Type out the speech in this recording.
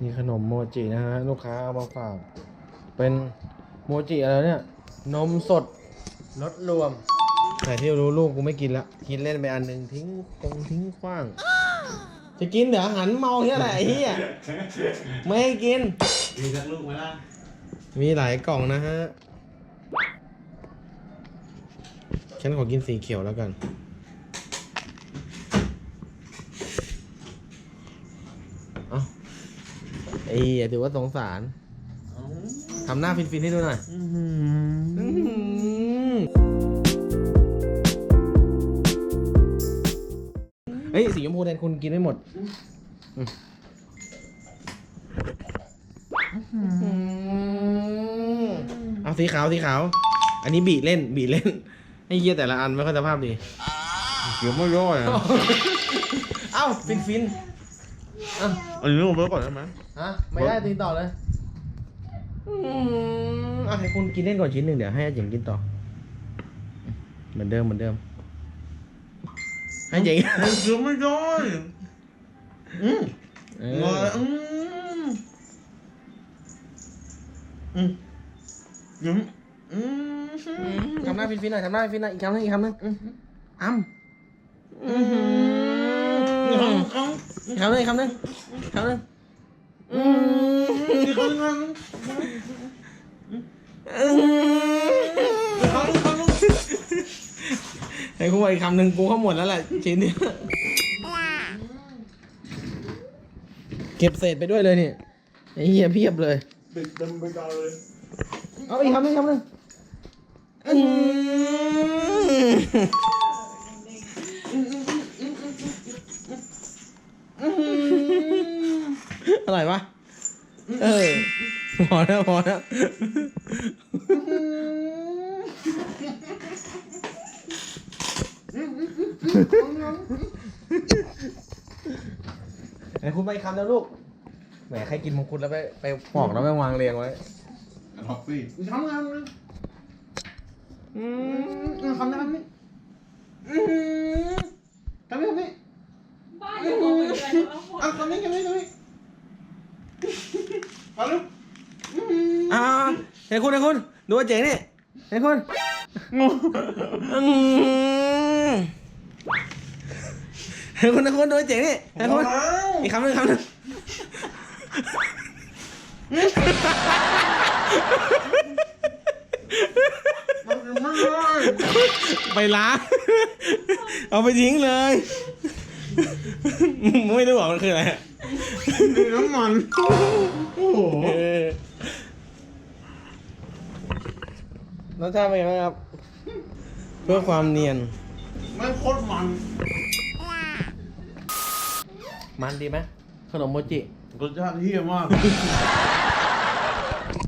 นี่ขนมโมจินะฮะลูกค้าเอามาฝาก เป็นโมจิอะไรเนี่ย นมสดรสรวม แต่ที่รู้ลูกกูไม่กินละกินเล่นไปอันหนึ่งทิ้งคงทิ้งขว้าง จะกินเดี๋ยวหันเมาเฮียอะไรไอ้เฮียไม่ให้กิน มีสักลูกไหมล่ะ มีหลายกล่องนะฮะ ฉันขอกินสีเขียวแล้วกัน เอา ไอ้เหี้ยถือว่าสงสารทำหน้าฟินๆให้ดูหน่อยอื้อหือเฮ้ยสีชมพูแทนคุณกินไม่หมดอืมเอาสีขาวสีขาว อันนี้บีเล่นบีเล่นให้เยี่ยแต่ละอันไม่ค่อยสภาพดีเขียวไม่ย่อยอะเอ้าฟินฟินเอ้าอันนี้ผมไปก่อนได้ไหมฮะไม่ได้ตีต่อเลยอืมเอาให้คุณกินเล่นก่อนชิ้นหนึ่งเดี๋ยวให้อาเจ๋งกินต่อ เหมือนเดิมเหมือนเดิม ให้เจ๋งเขียวไม่ย่อยอืมเอมาออืมอืมอืมอืมทำหน้าฟินฟินหน่อยทำหน้าฟินหน่อยอีกคำหนึงอีกคำหนึงอ้ำอืมอีก คำหนึงอีกคำหนึงอีกคำหนึงอืมไอ้กูว่าอีกคำหนึ่งกูก็หมดแล้วแหละชิ้นนี้เก็บเศษไปด้วยเลยนี่ไอ้เหี้ยเพียบเลยเด็กเต็มไปกันเลยเอาอีกคำหนึงอีกคำหนึง อืมอร่อยปะเออพอแล้วพอแล้วไหนคุณไปคำแล้วลูก แหมใครกินมังคุดแล้วไปไปปอกแล้วไปวางเรียงไว้ท็อปปี้ทำงานเลยอืมทำได้ทำนี่ทำนี่ทำนี่ บ้านอยู่เหมือนกัน ทั้งหมดอะทำนี่ทำนี่ทำนี่มาลูกอ่าเห็นคุณเห็นคุณดูว่าเจ๋งนี่เห็นคุณอืมเห็นคุณเห็นคุณดูว่าเจ๋งนี่เห็นคุณอีกคำหนึ่งอีกคำหนึ่งไปล้างเอาไปทิ้งเลย ไม่รู้หรอกมันคืออะไรอะมีน้ำมัน โอ้โหเออรสชาติเป็นยังไงครับ เพื่อความเนียน ไม่โคตรมัน มันดีไหมขนมโมจิรสชาติเฮี้ยมาก